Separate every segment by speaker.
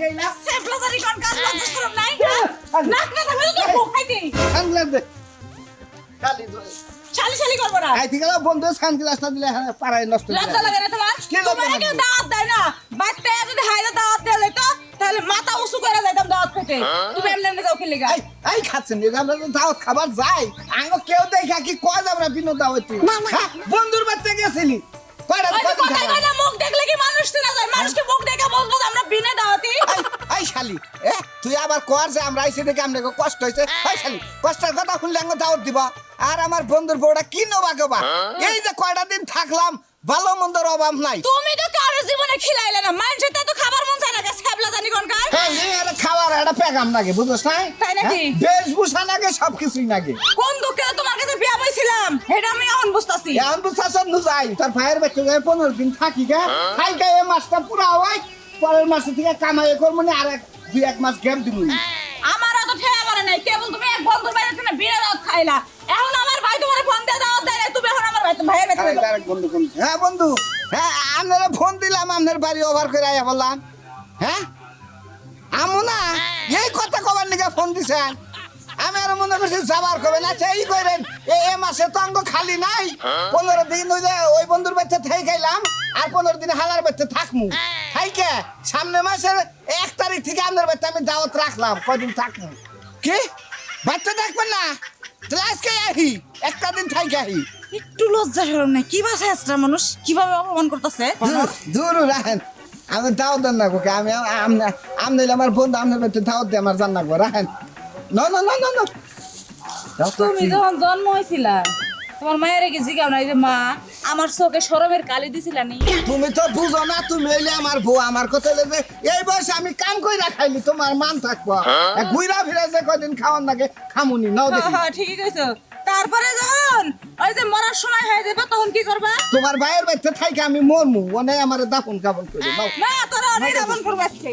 Speaker 1: খাইলাম
Speaker 2: সেফলাজারি কোন কাজ লজ্জা শরম নাই? নাক না থাকলে তো মুখ খাইতে।
Speaker 1: সানগ্লাস দে খালি
Speaker 2: শালি শালি করব না।
Speaker 1: আই থেকে বন্ধু সানগ্লাসটা দিলে পাড়ায় নষ্ট
Speaker 2: লজ্জা
Speaker 1: যায়।
Speaker 2: লাগে না তোমার? তোমার কেউ দাওয়াত দেয় না। বাচ্চা যদি হাইরে দাওয়াত দেয় তো তাহলে মাথা উঁচু করে যাইতাম দাওয়াত খেতে। তুমি এমনি এমনি যাও খেলে গা।
Speaker 1: এই এই খাচ্ছেন আমরা দাওয়াত খাবার যাই। আঙ্গ কেউ দেখা কি কয় বিনোদ দাওয়াত হ্যাঁ বন্ধুর বাচ্চা গেছিলি। কয়টা?
Speaker 2: কথা কি মানুষ চেনা যায়? মানুষকে মুখ দেখে বলব যে আমরা বিনে দাওয়াতি।
Speaker 1: এই, এই শালি এ তুই আবার কর যে আমরা আইসি দেখে আমরা কষ্ট হইছে। এই শালি কষ্টের কথা শুনলে আমি দাওয়াত দিবা। আর আমার বন্ধুর বউটা কি নবা গবা? এই যে কয়টা দিন থাকলাম ভালো মন্দর অভাব নাই।
Speaker 2: তুমি তো কারও জীবনে খিলাইলে না। মানুষের তো খাবার জানি
Speaker 1: খাওয়ার একটা পেগাম লাগে না
Speaker 2: তাই নাকি?
Speaker 1: হ্যাঁ? বেশভূষা লাগে সবকিছুই লাগে
Speaker 2: কোন দুঃখে তোমার কাছে বিয়া বইছিলাম? এটা আমি এখন বুঝতাছি।
Speaker 1: এখন বুঝছাছ নু যাই তোর ভাইয়ের বাচ্চা যায় পনেরো দিন থাকি গে খাই খাই এই মাসটা পুরা হয় পরের মাসে থেকে কামাই করব না আর এক দুই এক মাস গ্যাপ দিব
Speaker 2: আমার ঠেয়া করে নাই। কেবল তুমি এক বন্ধুর বাইরে খাইলা। এখন আমার ভাই তোমার ফোন দিয়ে দেয় তুমি এখন আমার ভাই ভাইয়ের
Speaker 1: হ্যাঁ বন্ধু। হ্যাঁ আপনারা ফোন দিলাম আপনার বাড়ি ওভার করে আয়া বললাম। হ্যাঁ? আমু না এই কথা কবার নিকে ফোন দিছেন আমি আর মনে করছি যাবার কবে না আচ্ছা এই করেন। এ মাসে তো অঙ্গ খালি নাই। পনেরো দিন ওই যে ওই বন্ধুর বাচ্চা থেকে গেলাম আর পনেরো দিন হালার বাচ্চা থাকমু। থাইকে সামনে মাসের এক তারিখ থেকে আপনার বাচ্চা আমি দাওয়াত রাখলাম কদিন থাকমু। কি? বাচ্চা দেখবেন না? তাহলে আজকে আহি একটা দিন থাইকে আহি।
Speaker 2: একটু লজ্জা শরম নাই। কি ভাষা আছে মানুষ? কীভাবে অপমান করতেছে?
Speaker 1: দূর রাখেন আমি দাও দেন না গোকে আমি আমনে আমনে আমার বন্ধু আমনে বেতে দাও দে আমার জান না গো রাখেন। ন ন ন ন ন।
Speaker 2: তুমি যখন জন্ম হয়েছিলা তোমার মায়ের কি জিগাও নাই যে মা আমার চোখে সরমের কালি দিছিলা নি?
Speaker 1: তুমি তো বুঝো না তুমি হইলে আমার বউ আমার কথা যে এই বয়সে আমি কাম কইরা খাইলি তোমার মান থাকব। এ ঘুইরা ফিরে যে কদিন খাওয়ার লাগে খামুনি নাও
Speaker 2: হ্যাঁ
Speaker 1: দেখি।
Speaker 2: হ্যাঁ ঠিকই কইছো। তারপরে যখন ওই যে মরার সময় হয়ে যাবে তখন কি করবা?
Speaker 1: তোমার ভাইয়ের বাচ্চা থাইকে আমি মরমু ওনে আমার দাফন কাবন করে নাও।
Speaker 2: না তোরা অনেক এমন করবা আজকে।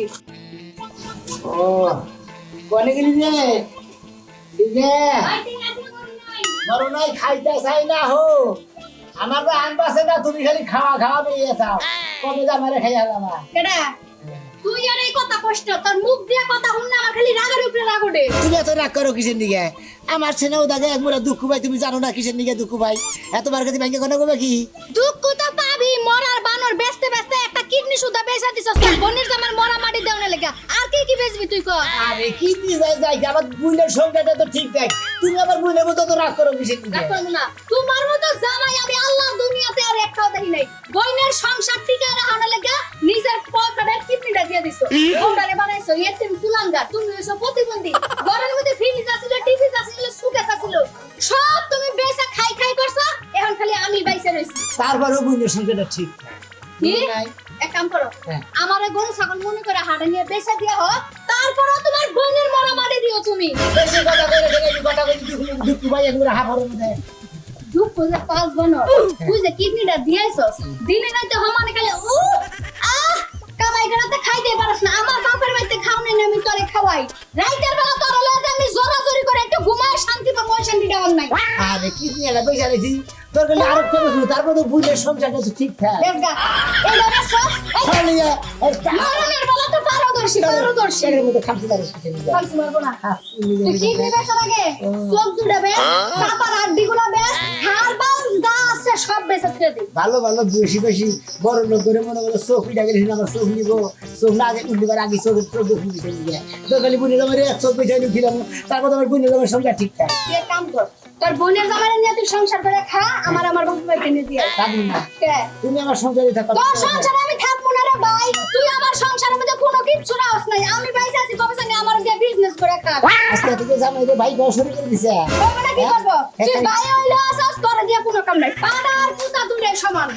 Speaker 3: ও কোনে গেলি রে? দিদে বড় নাই খাইতে চাই না হো। আমার তো আন পাশে না তুমি খালি খাওয়া খাওয়া বেরিয়ে যাও। কবে যা মারে খাইয়া যাবা।
Speaker 4: কেডা? তুই আর এই কথা কষ্ট তোর মুখ দিয়ে কথা শুন না আমার খালি রাগের উপরে রাগ ওঠে।
Speaker 3: তুমি এত রাগ করো কিসের দিকে? আমার ছেলেও দুঃখ ভাই তুমি জানো না কিসের দিকে দুঃখ ভাই কাছে ব্যাংকে করবে কি?
Speaker 4: দুঃখ তো পাবি মরার বানর বেচতে বেচতে একটা কিডনি বেচা দিছস তোর বোনের জামার মরা মাটি দেওয়ার লেগা আর কি কি বেচবি তুই ক
Speaker 3: আরে কি যায় যায় আমার বুইলের সংখ্যাটা তো ঠিক দেখ। তুমি আবার বুইলের মতো তো রাগ করো কিসের দিকে?
Speaker 4: রাখলাম না। তোমার মতো জামাই আমি আল্লাহ দুনিয়াতে আর একটাও দেখি নাই। বইনের সংসার টিকা রাখানোর লেগা নিজের দিয়ে দিছো। ওটারে বানাইছো এতিম কুলাঙ্গা তুমি হইছো প্রতিবন্ধী। ঘরের মধ্যে ফ্রিজ আছিল টিভি আছিল সুকেস আছিল সব তুমি বেচা খাই খাই করছ এখন খালি আমি বাইসে রইছি।
Speaker 3: তারপরেও বুইলের সংখ্যাটা ঠিক।
Speaker 4: কি?
Speaker 3: নাই।
Speaker 4: এক কাম করো
Speaker 3: হ্যাঁ।
Speaker 4: আমার গরু ছাগল মনে করে হাটে নিয়ে বেচা দিয়া হোক তারপরও তোমার বোনের মরা মারি দিও তুমি।
Speaker 3: কথা কইলে কথা কইলে দুঃখ দুঃখ ভাই একবার হাফার মধ্যে
Speaker 4: দুঃখ যে পাঁচ বনো তুই যে কিডনিটা দিয়েছস দিনে রাতে হমানে খালি উ করাতে খাইতে পারছ না। আমার বাপের বাড়িতে খাওনে না আমি তোরে খাওয়াই। রাইতের বেলা তোর যে আমি জোরা জোরি করে একটু ঘুমায় শান্তি পাবো ওই শান্তিটা নাই।
Speaker 3: আরে কি নিয়ে পয়সা রেছি তোর কাছে আরও কমে শুনো তারপর তো বুঝলে সংসারটা তো ঠিক ঠিকঠাক
Speaker 4: বেশ গা। এই এইটা বেচছস
Speaker 3: খালি
Speaker 4: মরণের বেলা তো পারদর্শী পারদর্শী।
Speaker 3: ছেলের মতো খামছি দাঁড়িয়ে কিছু
Speaker 4: মারবো না। তুই কিডনি বেচার আগে? চোখ দুটা বেশ চাপার হাড্ডি গুলা বেশ দিই
Speaker 3: ভালো ভালো বেশি বেশি বড় লোক করে মনে করো চোখ উঠে গেলে আমার চোখ নিব। চোখ না আগে উঠবার আগে চোখ চোখ দিতে নিয়ে তো খালি বুঝে তোমার এক চোখ বেশি ঢুকিলাম তারপর বুঝে তোমার সংসার ঠিকঠাক
Speaker 4: তুই কাম কর তোর বোনের জামাই নিয়ে তুই সংসার করে খা আমার আমার বাবু ভাইকে দিয়ে
Speaker 3: থাকবি না। তুমি আমার সংসারে থাকো।
Speaker 4: তোর সংসারে আমি থাকব না রে ভাই। তুই আমার সংসারের মধ্যে কোনো কিচ্ছু রাস নাই। আমি বাইসে আছি কবে জানি আমার দিয়ে বিজনেস করে খা।
Speaker 3: আজকে থেকে জামাই রে ভাই বড় শুরু করে দিছে।
Speaker 4: ওখানে কি করব? তুই ভাই হইলে আসস তোর দিয়ে কোনো কাম নাই। পাড়া আর পুতা দুটোই সমান।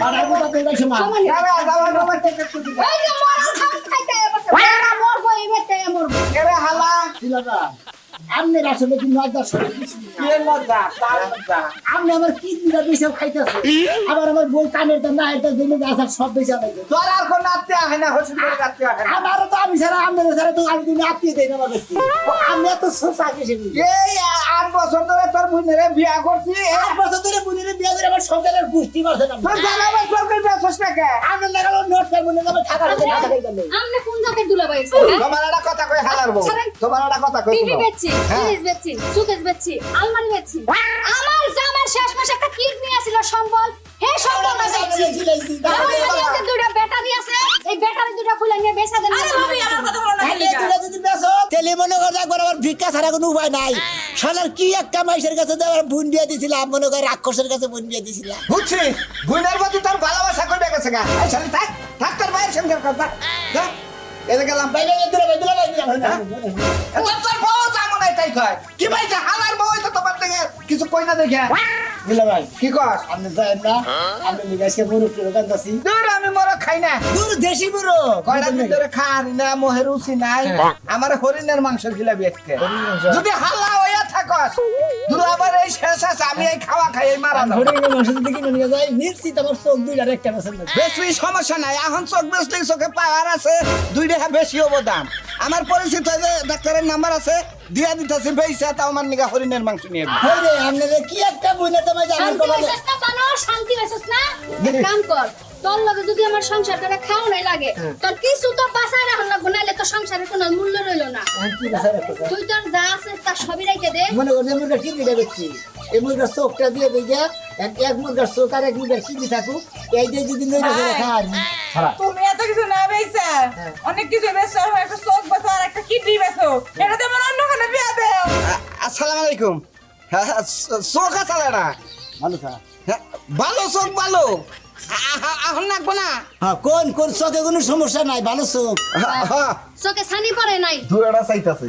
Speaker 3: পাড়ার কথা তোমরা শোনা
Speaker 4: সমান।
Speaker 1: যাবে, যাবে, যাবে, টেকে টুকি যাবে।
Speaker 4: এই যে খাম খাইতে বসে মরা মরবো এই বেতে মরবো।
Speaker 1: এরে হালা।
Speaker 3: না আমনে আসলে কি নজর শুনে কিছু না।
Speaker 1: কে মজা তার মজা।
Speaker 3: আপনি আমার কি দিলা বেশি খাইতেছে? আবার আমার বই কানের দাম না এটা দিনে আসার সব বেশি আলাদা
Speaker 1: তোর আর কোন আত্মীয় হয় না হসুন করে আত্মীয় হয় না।
Speaker 3: আমারও তো আমি ছাড়া ছাড়া তো আমি দিনে আত্মীয় দেয় না আমার ব্যক্তি আমি এত সোসা গেছি
Speaker 1: এই আট বছর ধরে তোর বোনেরে বিয়া করছি
Speaker 3: এক বছর ধরে বুঝিলে বিয়ে করে আমার সংসারের গোষ্ঠী
Speaker 1: তোর জানাবার সরকার না কে
Speaker 3: আপনার নোট মনে যাবে থাকা লাগে না গেলে
Speaker 4: আমনে কোন জাতের দুলা
Speaker 1: তোমার একটা কথা কই হালার বউ। তোমার একটা কথা কই
Speaker 4: টিভি বেচছি
Speaker 1: হ্যাঁ।
Speaker 4: ফ্রিজ বেচছি সুকেস বেচছি আলমারি বেচছি। আমার জামার শেষ মাসে একটা কিডনি আছিল সম্বল। হে সম্বল বেচছি। আমার আছে ব্যাটারি আছে এই ব্যাটারি দুইটা খুলে নিয়ে বেচা দেন
Speaker 3: ভিক্ষা ছাড়া কোনো উপায় নাই। শালার কি একটা মাইসের কাছে যাওয়ার বোন দিয়ে দিছিলাম মনে করে রাক্ষসের কাছে বোন দিয়ে দিছিলাম।
Speaker 1: বুঝছি বোনের প্রতি তোর ভালোবাসা করবে গেছে গা। এই শালি থাক থাক তোর ভাইয়ের সঙ্গে কথা। যা এদিকে গেলাম।
Speaker 3: ভাই বাইরে দিলে বাইরে দিলে ভাই দিলে ভাই
Speaker 1: তোর তোর বউ যেমন এটাই কয়। কি ভাইছে থেকে কিছু কই না দেখে।
Speaker 3: ভাই?
Speaker 1: কি কস?
Speaker 3: আপনি যাই না। আপনি লিগাইছে টুরুখ দাসি
Speaker 1: দূর আমি মর খাই না।
Speaker 3: দূর দেশি মুরু
Speaker 1: কয়টা ভিতরে খারি না মোহের নাই। আমার হরিণের মাংস গিলা বেচকে যদি হাল্লা হইয়া থাকস দূর আবার এই শেষ আমি এই খাওয়া খাই এই মারা যাব।
Speaker 3: হরিণের মাংস যদি নিয়ে যাই। নিশ্চিত আমার চোখ দুইটা একটা বেছেন
Speaker 1: বেশি সমস্যা নাই। এখন চোখ বেচলে চোখে পাওয়ার আছে দুই টাকা বেশি হব দাম। আমার পরিচিত ডাক্তারের নাম্বার আছে দিয়া দিতেছি বেইসা তাও আমার নিগা হরিণের মাংস নিয়ে।
Speaker 3: হই রে কি একটা বইনা তোমায় জানার
Speaker 4: শান্তি
Speaker 3: কথা
Speaker 4: না শান্তি পাইছস না। কাম কর। তোর লগে যদি আমার সংসার করে খাও নাই লাগে তোর কিছু তো বাঁচায় রাখা লাগবে নাইলে তো সংসারের কোনো মূল্য রইল না।
Speaker 3: একটা
Speaker 4: তুই তোর যা আছে তার সবই রেখে দে।
Speaker 3: মনে মুরগা দেখছি এই মুরগার চোখটা দিয়ে এক এক মুরগার চোখ আর এক মুরগার থাকুক এই যে যদি নইরা করে খান
Speaker 5: তুমি এত কিছু না বেচা অনেক কিছু বেচছো একটা চোখ বেচো আর একটা কিডনি বেচো। এটা তো আমার অন্যখানে বিয়া দেও।
Speaker 1: আসসালামু আলাইকুম। হ্যাঁ, হ্যাঁ, চোখ আছে না?
Speaker 3: ভালো
Speaker 1: হ্যাঁ, ভালো চোখ ভালো। আ- আ- এখন লাগবো না।
Speaker 3: হ্যাঁ কোন কোন চোখে কোনো সমস্যা নাই ভালো চোখ।
Speaker 1: হ্যাঁ, হ্যাঁ,
Speaker 4: চোখে ছানি পড়ে নাই।
Speaker 1: চাইতাছি।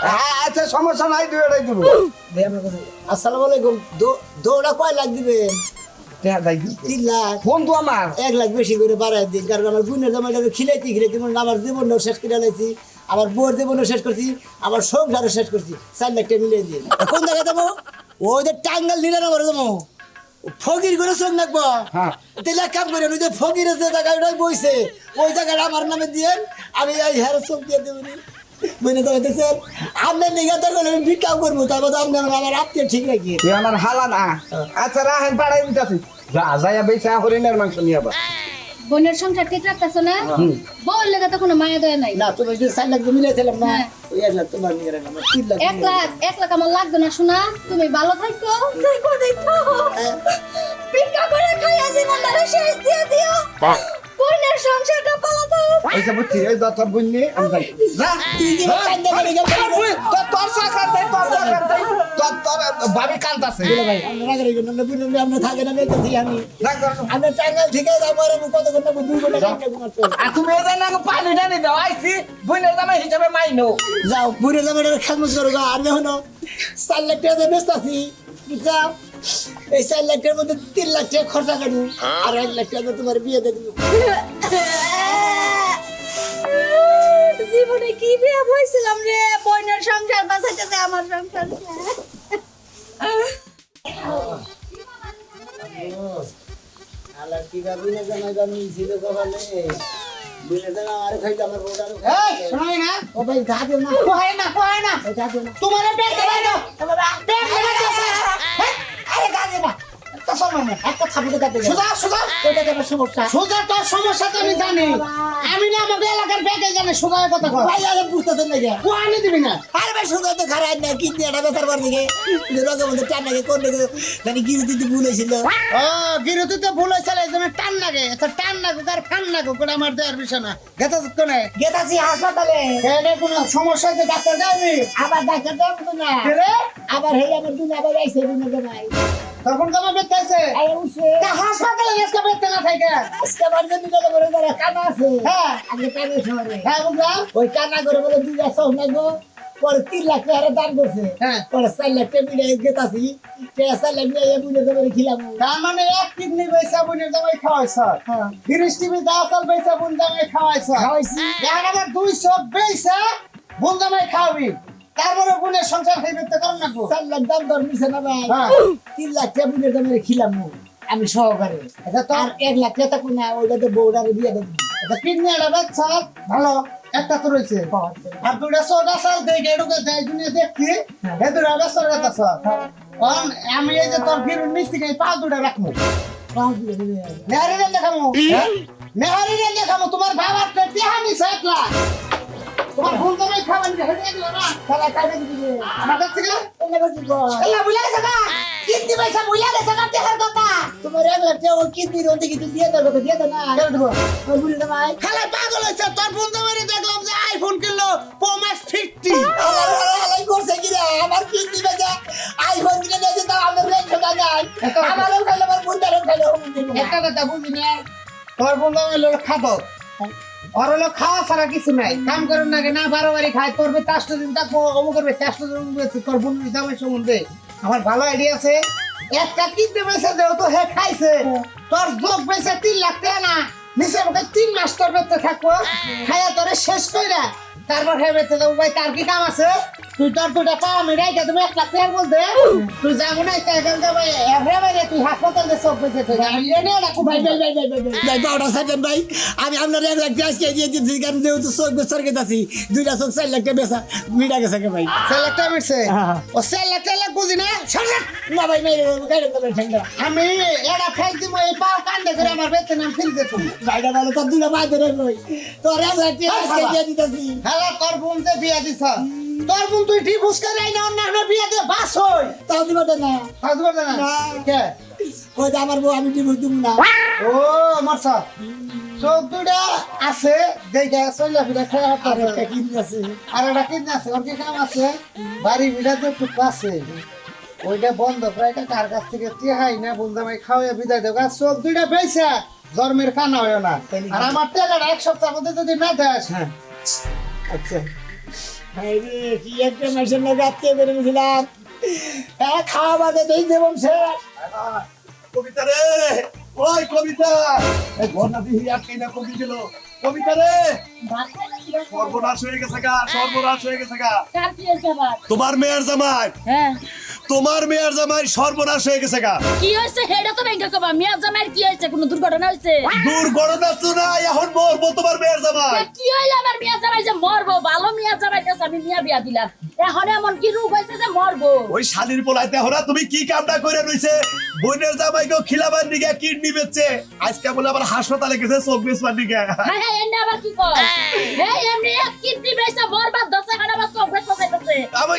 Speaker 1: হ্যাঁ, আচ্ছা সমস্যা নাই দুয়েটাই দিব।
Speaker 3: আসসালামু আলাইকুম। দৌড়া কয় লাখ দিবেন তিন লাখ।
Speaker 1: বন্ধু আমার।
Speaker 3: এক লাখ বেশি করে বাড়াই দিন কারণ আমার বোনের জামাইটা খিলাইতে খিলাইতে মনে আমার জীবনটাও শেষ করে লাইছি আমার বউর জীবনও শেষ করছি আমার সংসারও শেষ করছি। চার লাখ টাকা মিলিয়ে দিন। কোন জায়গায় যাব? ওই যে টাঙ্গাল নিলে না যাব। ফকির করে চোখ নাকবো?
Speaker 1: হ্যাঁ।
Speaker 3: তাহলে এক কাম করেন ওই যে ফকিরের যে জায়গায় বইছে ওই জায়গাটা আমার নামে দিয়েন আমি এই হের চোখ দিয়ে দেবো বুঝলে তো দেখছেন আপনার নিগা দরকার হলে আমি ভিক্ষাও করব তারপর তো আপনি আমার- আমার আত্মীয় ঠিক রাখি
Speaker 1: তুই আমার হালা না। আচ্ছা রাহেন পাড়াই দিতেছি। যা যাইয়া বেচা হরিণের মাংস নিয়ে আবার।
Speaker 4: বোনের সংসার ঠিক রাখতেছ না? বউর লেগে তো কোনো মায়া দয়া নাই।
Speaker 3: না তুমি যে চার লাখ দিয়ে মিলিয়েছিলাম না
Speaker 4: হ্যাঁ।
Speaker 3: ওই এক লাখ তোমার নিয়ে রাখলাম তিন লাখ
Speaker 4: এক লাখ এক লাখ আমার লাগবে না শোনা তুমি ভালো থাকো। থাকো দেখো ভিক্ষা করে খাইয়া জীবনটারে শেষ দিয়ে দিও। বোনের সংসারটা পালাতো
Speaker 1: এইসব বুঝছি এই দত্তর বুঝলি আমি যাই যা
Speaker 3: তুই কি কান্দে পারি গেল
Speaker 1: তোর- তোর সরকার দেয়, তোর সরকার দেয়, তোর- তোর বাড়ি কান্দাছে।
Speaker 3: ভাই আমরা রাগের জন্য আমরা বুঝলাম আমরা থাকে না বেঁচেছি আমি।
Speaker 1: না।
Speaker 3: টাঙ্গাল থেকে যাব আর আমি কতক্ষণ লাগবো দুই ঘণ্টা টাকা ঘুমাতে
Speaker 1: আর তুমি এদের নাকি পানি টানি দাও, আইছি, বুইনের জামাই হিসেবে মাইনো।
Speaker 3: যাও বুড়ে যাব খেলমত করো গা আর দেখো না চার লাখ টাকা দিয়ে ব্যস্ত আছি। বুঝছাও এই চার লাখ টাকার মধ্যে তিন লাখ টাকা খরচা করব আর এক লাখ টাকা তোমার বিয়ে দেখব
Speaker 4: জীবনে কি বিয়ে বইছিলাম রে সংসার আমার সংসার
Speaker 3: আলা কি গা বিনা জামাই গা মিলছিল কপালে বিনা জামাই আর খাইতে আমার বউটা
Speaker 1: এই, শোনাই না?
Speaker 3: ও ভাই গা দিও না
Speaker 1: কোহাই না, কোহাই না।
Speaker 3: গা দিও না
Speaker 1: তোমার দেবাই দাও। পেট দেবাই দাও, স্যার। হ্যাঁ? আরে গা দে না। একটা সোজা, সোজা।
Speaker 3: ওইটা সমস্যা?
Speaker 1: সোজা তোর সমস্যা তো আমি জানি। আমি না আমাকে এলাকার ব্যাগে জানি সোজা কথা কয়।
Speaker 3: ভাই আরে বুঝতে না গিয়া
Speaker 1: কোহানি দিবি না।
Speaker 3: আরে ভাই শুধু তো খারাপ না কি এটা বেতার পর দিকে রোগের মধ্যে টান লাগে কোন দিকে জানি দিতে ভুল হয়েছিল।
Speaker 1: ও গিরুতি তো ভুল হয়েছিল এই জন্য টান লাগে। আচ্ছা টান লাগুক আর ফান লাগুক ওটা আমার দেওয়ার বিষয় না। গেছে কোনে?
Speaker 3: গেতাছি হাসপাতালে।
Speaker 1: এখানে কোনো সমস্যা হয়েছে ডাক্তার যাবি
Speaker 3: আবার ডাক্তার দেখব না। আবার হেই আমার দুন আবার আইসে দুন জামাই
Speaker 1: তখন
Speaker 3: উঠছে
Speaker 1: তা হাসপাতালে বেঁচে না থাকে।
Speaker 3: আজকে কানা আছে।
Speaker 1: হ্যাঁ।
Speaker 3: আগে কানে শহরে।
Speaker 1: হ্যাঁ বুঝলাম।
Speaker 3: ওই কানা করে বলে দুই লাখ সহ লাগবো পরে তিন লাখ টাকা দান করছে।
Speaker 1: হ্যাঁ।
Speaker 3: পরে চার লাখ টাকা মিলে গেতাছি চার লাখ মিলে বুঝে যাবে খিলাম।
Speaker 1: তার মানে এক কিডনি পয়সা বুনের জামাই খাওয়াইছ
Speaker 3: হ্যাঁ।
Speaker 1: তিরিশ টিভি দা সাল পয়সা বুন জামাই খাওয়াইছ
Speaker 3: খাওয়াইছি।
Speaker 1: এখন আবার দুই সব বেইসা বুন জামাই খাওয়াবি। তারপরে বুনের সংসার হইবে তো করুন না
Speaker 3: চার লাখ দাম দর মিশে না ভাই।
Speaker 1: হ্যাঁ।
Speaker 3: তিন লাখ টাকা বুঝে যাবে খিলাম আমি সহকারে।
Speaker 1: আচ্ছা তো
Speaker 3: আর এক লাখ টাকা কোন না ওইটাতে বউটারে বিয়ে দেবো।
Speaker 1: আচ্ছা কিডনি একটা বেচছ ভালো একটা তো রয়েছে। আর দুটা সোডা সাল দেখে এটুকু দেয় দুনিয়া দেখতি এ দুটা কথা অন আমি এই যে তোর ফিরুন মিষ্টি খাই পাঁচ দুটা রাখব। নেহারি রে দেখামো নেহারি রে দেখামো তোমার বাবার আমার কাছ থেকে এলা বুঝা গেছে না কিন্তি পয়সা বুঝা গেছে না টেহার কথা তোমার এক লাখ টাকা কিন্তি রোতে কিছু দিয়ে দেবো তো দিয়ে দে না কেন দেবো ওই বুঝি না ভাই
Speaker 6: খেলা পাগল হয়েছে তোর তো মেরে দেখলাম যে আইফোন কিনলো প্রোম্যাক্স ফিফটি
Speaker 1: হালাই করছে কি রে আমার কিন্তি পয়সা আইফোন কিনে দিয়েছে তাও আমার রেট ঠকা যায় আমারও খাইলো আমার বুন্দারও খাইলো একটা কথা বুঝি তোর বন্ধু খাব ওর হলো খাওয়া ছাড়া কিছু নাই। কাম করেন না না বারো বারি খায় করবে চারশো দিন তাকে করবে চারশো দিন তোর জামাই সম্বন্ধে। আমার ভালো আইডিয়া আছে। একটা কিনতে পেয়েছে যেহেতু হে খাইছে। তোর যোগ পেয়েছে তিন লাখ টাকা না। নিচে তিন মাস তোর বেঁচে থাকব। খাইয়া তোরে শেষ কইরা তারপর খাই বেঁচে যাব ভাই তার কি কাম আছে? তুই তোর দুটা পা আমি রাইখা তুমি এক লাখ টাকা বলতে তুই যাব না যাব এভরে বাইরে তুই হাসপাতালে সব বেঁচে তুই আমি এনে রাখো ভাই ভাই ভাই ভাই ভাই ভাই
Speaker 3: ভাই পাউডার ভাই। আমি আপনার এক লাখ টাকা আজকে দিয়ে দিচ্ছি কারণ যেহেতু চোখ বেসরকে আছি দুইটা চোখ চার লাখ টাকা বেচা মিটা গেছে ভাই।
Speaker 1: চার লাখ টাকা মিটছে
Speaker 3: হ্যাঁ।
Speaker 1: ও চার লাখ টাকা বুঝি না? না ভাই মেরে গাড়ি করে ঠেঙ্গা আমি এটা ফেলছি মই এই পাও কান্দে করে আমার বেতন আমি তুমি
Speaker 3: ভাইটা ভালো তোর দুইটা ভাই ধরে লই। তোর আজকে দিয়ে দিতেছি।
Speaker 1: হ্যালো তোর বোন যে বিয়া দিছ তোর বোন তুই ঠিক বুঝ করে আইনা অন্য একটা বিয়া দিয়ে বাস হই।
Speaker 3: তাও দিব তো না।
Speaker 1: ফাজ করতে না?
Speaker 3: না।
Speaker 1: কে?
Speaker 3: যে আমার বউ আমি দিব দিব না।
Speaker 1: ও দুটা আছে দেখে চলে ফিরে খেয়ে
Speaker 3: আর একটা কিনতে আছে।
Speaker 1: আর একটা কিনে আছে ওর কি কাম আছে? বাড়ি আছে ওইটা বন্ধ করে এটা কার কাছ থেকে? টিহাই না বন্ধু ভাই খাওয়া বিদায় দেবো আর চোখ দুইটা পেয়েছে জন্মের কানা হয় না। আর আমার টাকাটা এক সপ্তাহের মধ্যে যদি না দেস
Speaker 3: হ্যাঁ। আচ্ছা। ভাই কি একটা মাসের লোক আত্মীয় করে গেছিলাম হ্যাঁ খাওয়া বাদে দেই দেবো সে
Speaker 7: কবিতা রে ওই কবিতা। এই ঘটনা দিয়ে আটকে না কবি ছিল। কবিতা রে। সর্বনাশ হয়ে গেছে গা সর্বনাশ হয়ে গেছে গা।
Speaker 5: কার কি হয়েছে আবার?
Speaker 7: তোমার মেয়ের জামাই।
Speaker 5: হ্যাঁ।
Speaker 7: তোমার মেয়ের জামাই সর্বনাশ হয়ে গেছে গা।
Speaker 5: কি হয়েছে? হেডা তো ব্যাংকে কবা। মিয়া জামাইয়ের কি হয়েছে? কোনো দুর্ঘটনা হয়েছে?
Speaker 7: দুর্ঘটনা তো না এখন মরবো তোমার মেয়ের জামাই।
Speaker 5: কি হইল আমার মিয়া জামাই যে মরবো? ভালো মিয়া জামাই কাছে আমি মিয়া বিয়া দিলাম এখন এমন কি রোগ হয়েছে যে মরবো?
Speaker 7: ওই শালির পোলাইতে হরা তুমি কি কামটা করে রইছে? বোনের জামাইকেও খিলাবার দিকে কিডনি বেচছে। আজকে বলে আবার হাসপাতালে গেছে চোখ বেচবার দিকে।
Speaker 5: হ্যাঁ হ্যাঁ এনে আবার কি কর? হ্যাঁ এমনি এক কিডনি বেচা দশ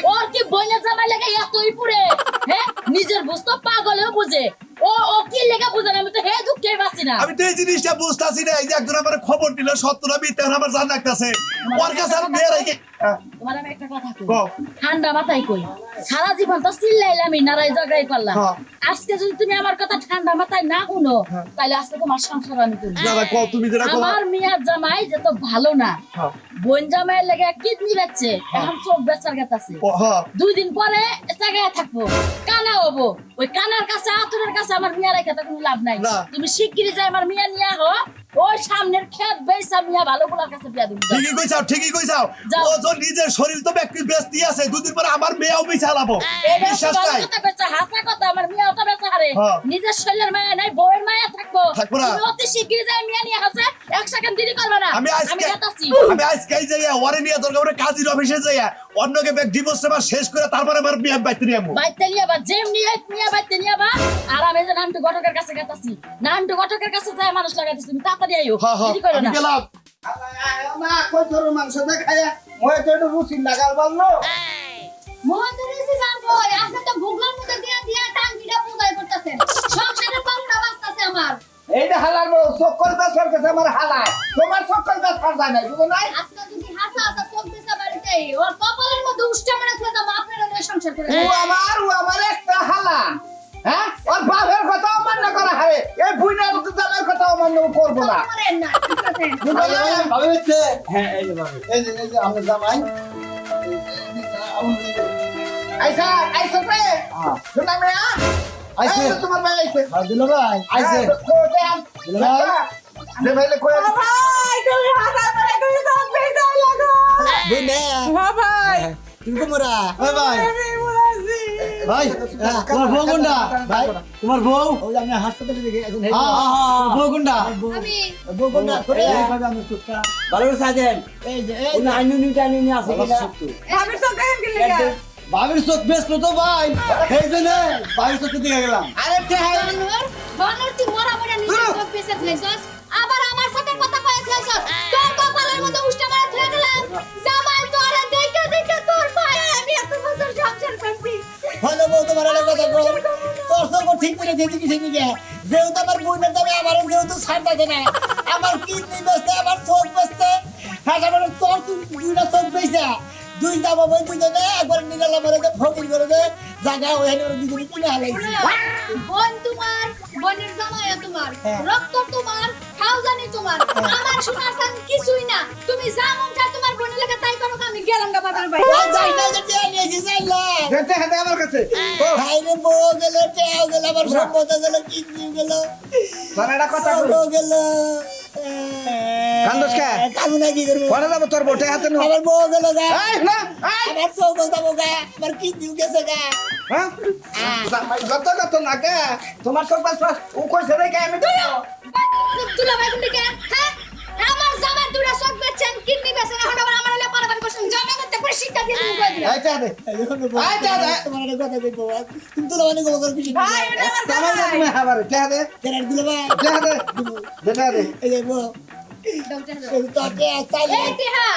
Speaker 5: ওর কি বইনা জামাই লাগে এতই পুরে হ্যাঁ নিজের বুঝতো পাগলেও বুঝে। ও ও কি লেখা বুঝে আমি তো হে দুঃখে পাচ্ছি না।
Speaker 7: আমি তো এই জিনিসটা বুঝতেছি না। এই যে একজন আমার খবর দিল মিথ্যা আমার জান রাখতেছে ওর কাছে আর মেয়ের আইকে
Speaker 5: তোমার আমি একটা কথা কই? ঠান্ডা মাথায় কই? সারা জীবন তো চিল্লাইলামই নারাই জগাই করলাম।
Speaker 7: হ্যাঁ।
Speaker 5: আজকে যদি তুমি আমার কথা ঠান্ডা মাথায় না শুনো তাহলে আজকে তোমার সংসার আমি করব।
Speaker 7: তুমি যেটা
Speaker 5: আমার মিয়ার জামাই যে তো ভালো না
Speaker 7: হ্যাঁ।
Speaker 5: বোন জামাইয়ের লেগে কিডনি বেচছে এখন চোখ বেচার গেতাছে
Speaker 7: হ্যাঁ
Speaker 5: দুই দিন পরে জায়গায় থাকব কানা হব। ওই কানার কাছে আতুরের কাছে আমার মিয়া রেখে তো কোনো লাভ নাই তুমি শিগগিরি যাই আমার মিয়া নিয়ে আহ ওই সামনের ক্ষেত বেচা মিয়া ভালো গুলার কাছে বিয়া দিবি।
Speaker 7: ঠিকই কইছাও ঠিকই কইছাও ও তো নিজের শরীর তো ব্যক্তি ব্যস্তি আছে দুদিন পরে আমার মেয়েও বেচা
Speaker 5: এটা
Speaker 7: বিশ্বাস নাই
Speaker 5: কথা কইছে, হাসা কথা, আমার মিয়া তো বেচা হারে।
Speaker 7: হ্যাঁ।
Speaker 5: নিজের শরীরের মায়া নাই বউয়ের মায়া থাকব
Speaker 7: থাকব না।
Speaker 5: তুমি অতি শিগগিরি যাই মিয়া নিয়ে হাসে এক সেকেন্ড দেরি করবে না।
Speaker 7: আমি আজকে আমি আজকে যাইয়া ওরে নিয়ে দরকার ওরে কাজীর অফিসে যাইয়া অন্যকে ব্যাগ ডিভোর্স সেবা শেষ করে তারপরে আমার বিয়ে বাইতে নিয়ে আমু
Speaker 5: বাইতে নিয়ে বা যেমনি এক মিয়া বাইতে নিয়ে বা আর আমি যে নান্টু ঘটকের কাছে গেতাছি নান্টু ঘটকের কাছে যায় মানুষ লাগাইতেছি তুমি তাড়াতাড়ি আইও
Speaker 7: হ্যাঁ হ্যাঁ।
Speaker 5: দেরি করো
Speaker 7: আমি
Speaker 5: না।
Speaker 7: গেলাম।
Speaker 1: না কই তোর মাংস দেখায়া মই তো একটু রুচি লাগাল বলল
Speaker 4: মহাজন এসে জানব আপনি তো ভুগলার মধ্যে দিয়ে দিয়ে টাঙ্কিটা পূজাই করতেছেন। সংসারের পাউডা বাঁচতেছে আমার।
Speaker 1: এইটা হালার বউ। চক্কর বেসর কাছে আমার হালায় তোমার চক্কর বেস ফার যায় নাই বুঝো নাই?
Speaker 4: আজকে যদি হাসা হাসা চলতেছে বাড়িতে ওর কপালের মধ্যে উষ্টা মেরে থেকে যাব আপনারা নিয়ে সংসার করে
Speaker 1: ও আমার ও আমার একটা হালা। হ্যাঁ? ওর বাপের কথা অমান্য করা হবে। এই বুইনার জামার কথা অমান্য করব না।
Speaker 4: করেন না ঠিক আছে।
Speaker 1: ভাবে হচ্ছে হ্যাঁ এই যে ভাবে এই যে এই যে আমার জামাই। আইসা আইসা রে শোনা মেয়া? আইসা তোমার ভাই আইসে
Speaker 3: দিল ভাই।
Speaker 1: আইসে কোতে আম যে। ভাইলে কই
Speaker 5: ভাই তুমি হাসা করে তুমি সব বেচা লাগো
Speaker 3: বুঝ নে।
Speaker 5: ভাই।
Speaker 3: তুমি কোমরা
Speaker 1: ওই ভাই।
Speaker 5: আমি
Speaker 3: ভাই তোমার বউ কোনটা? ভাই তোমার বউ? ওই যে আমি হাসপাতালে দেখে এখন হ্যাঁ হ্যাঁ বউ কোনটা?
Speaker 4: আমি।
Speaker 3: বউ কোনটা? করে
Speaker 1: এইভাবে আমি চুপটা।
Speaker 3: ভালো করে সাজেন।
Speaker 1: এই যে এই
Speaker 3: ওই আইনু নিটা আছে কিনা।
Speaker 5: আমি সব কেন গেলি
Speaker 7: বাবির চোখ বেশ তো ভাই। এই জন্য বাবির চোখের দিকে গেলাম।
Speaker 1: আরে
Speaker 4: বানর বানর তুই মরা মরা নিজে
Speaker 1: ধুরো।
Speaker 4: সব বেঁচে দিয়েছস আবার আমার সাথে কথা কয়ে তোর কপালের মধ্যে উষ্টা মারা ধুয়ে গেলাম। জামাই তোরে দেখে দেখে তোর পায়ে আমি এত বছর সংসার করছি।
Speaker 3: হলো বউ তোমার একটা কথা কই তোর সঙ্গ ঠিক করে দিয়েছি কিছু দিকে যেহেতু আমার বোনের দামে আমার যেহেতু ছাড় থাকে না। আমার কিডনি বেচতে আমার চোখ বেচতে হ্যাঁ আমার তোর দুইটা চোখ বেচে। দুই যাব বই দুজনে একবার নিরালা করে দে ফকির করে দে জায়গা ওখানে ওরা দুজনে কিনে হালাইছি।
Speaker 4: বোন তোমার বোনের জামাই তোমার
Speaker 3: হ্যাঁ।
Speaker 4: রক্ত তোমার খাওজানি তোমার আমার শোনার সান কিছুই না। তুমি যা মন চায় তোমার বোনের লেগে তাই করো আমি গেলাম গা বাবার
Speaker 3: ও যাই না যে টিয়া নিয়েছি যাইলা
Speaker 1: টেহা দে আমার কাছে। ও
Speaker 3: ভাই রে বউ গেল টেয়াও গেল আমার সম্পদ গেল কিডনি গেল।
Speaker 1: তোর একটা কথা
Speaker 3: গেল।
Speaker 1: কান্দোস কে?
Speaker 3: কান্দু না কি করব?
Speaker 1: পরে যাব তোর বউটে হাতে নো
Speaker 3: আমার বউ গেল গা।
Speaker 1: এই না এই।
Speaker 3: আমার চৌক যাব গা আমার কিডনিও গেছে গা।
Speaker 1: হ্যাঁ? জামাই যত না কে তোমার সব বাস ও কইছে রে কে আমি দেখো
Speaker 4: তুলা ভাই তুমি কে? হ্যাঁ? আমার জামাই দুটা চোখ বেচছেন কিডনি বেচছেন এখন আবার আমার লেপা করছেন জামাই করে শিক্ষা দিয়ে তুমি কই দিলা।
Speaker 1: এই দে আয় যা, যা।
Speaker 3: তোমার একটা কথা কইবো তুমি তো গোবর কিছু
Speaker 2: ভাই ওটা আমার
Speaker 1: জামাই না তুমি হাবারে টেহা দে।
Speaker 3: কেন দিলে ভাই।
Speaker 1: দে দে। টেহা দে।
Speaker 3: এই যে বউ। তো কে চাইলে।
Speaker 4: এই টিহা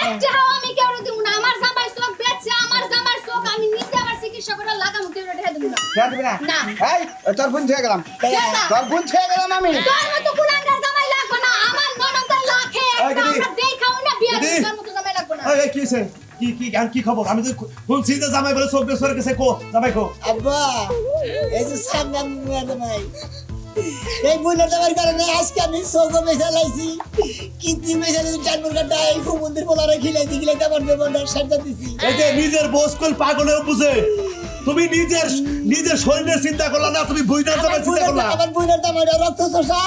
Speaker 4: এক টিহা আমি কেউ দিব না। আমার জামাই চোখ বেচছে আমার জামাই চোখ আমি নিজে আমার চিকিৎসা করে লাগামু কেউ রেখে দিব না।
Speaker 1: টেহা দিবি না?
Speaker 4: না।
Speaker 1: এই তোর বোন ছেড়ে গেলাম। তোর বোন ছেড়ে গেলাম আমি।
Speaker 4: তোর মতো কুলাঙ্গার জামাই লাগবে না। আমার ননদের লাখে একটা আমরা দেখাও না বিয়া। লাগবে না।
Speaker 7: এই, কি হয়েছে কি কি আর কি খবর? আমি তো শুনছি যে জামাই বলে চোখ বেশ গেছে। কো জামাই কো।
Speaker 3: আব্বা এই যে সামনে মেয়ে এই বইটা দেওয়ার কারণে আজকে আমি চারপুর কাটা এই মন্দির বলারে সাজা দিছি।
Speaker 7: এই যে নিজের বসকল পাগলেও বুঝে তুমি নিজের নিজের শরীরের চিন্তা করলা না তুমি
Speaker 3: আমার
Speaker 7: জন্য চিন্তা করলা?
Speaker 3: আমার দাম ওটা রক্ত চোষা।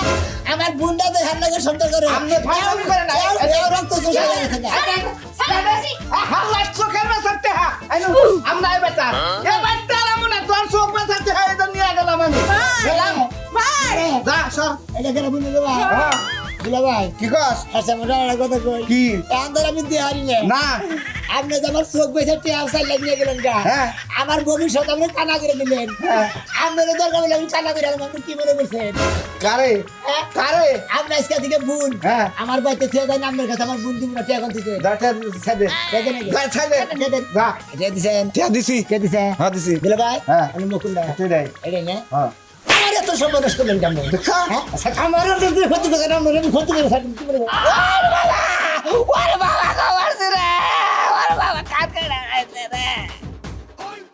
Speaker 3: আমার বোনটা দেখার লাগে সন্দেহ করে।
Speaker 1: আপনি ফাইনাল করে না।
Speaker 3: এও রক্ত চোষা লাগছে না।
Speaker 4: সারা সারা বেশি
Speaker 1: হাল্লা চোখের বেসার টেহা এই নো আমরা এই বেটা। এ বেটা রামুনা তোর চোখ বেসার টেহা এটা নিয়ে গেলাম আমি। গেলাম।
Speaker 2: ভাই।
Speaker 1: যা সর।
Speaker 3: এটা কেন বুঝলে দেবা?
Speaker 1: হ্যাঁ।
Speaker 3: দুলা ভাই
Speaker 1: কি কস?
Speaker 3: আচ্ছা মোটা একটা কথা কই।
Speaker 1: কি?
Speaker 3: এখন ধর আমি দেহারি না।
Speaker 1: না।
Speaker 3: আপনি আমার চোখ বেঁচে টিয়া সাইড লাগিয়ে গেলেন গা
Speaker 1: হ্যাঁ।
Speaker 3: আমার ভবিষ্যৎ আপনি কানা করে দিলেন।
Speaker 1: হ্যাঁ।
Speaker 3: আপনার দরকার হলে আমি কানা করে আপনি কি মনে করছেন
Speaker 1: কারে?
Speaker 3: হ্যাঁ?
Speaker 1: কারে?
Speaker 3: আপনি আজকে থেকে বোন।
Speaker 1: হ্যাঁ।
Speaker 3: আমার বাড়িতে ছেড়ে দেন আপনার কাছে আমার বোন দিব না টিয়া কোন থেকে
Speaker 1: যা টেহা ছেড়ে দে।
Speaker 3: রেখে নাকি?
Speaker 1: যা ছেড়ে দে।
Speaker 3: রেখে দেন।
Speaker 1: যা।
Speaker 3: রেখে দিছেন?
Speaker 1: টেহা দিছি।
Speaker 3: কে দিছে
Speaker 1: হ্যাঁ দিছি।
Speaker 3: দিলে ভাই
Speaker 1: হ্যাঁ।
Speaker 3: আমি মুকুল না
Speaker 1: তুই দেয়।
Speaker 3: এটাই না।
Speaker 1: হ্যাঁ।
Speaker 3: আর এত সর্বনাশ করলেন কেমন? হ্যাঁ? আমার ক্ষতি করে আমার ক্ষতি করে
Speaker 1: বাবা বাবা বাবা রে।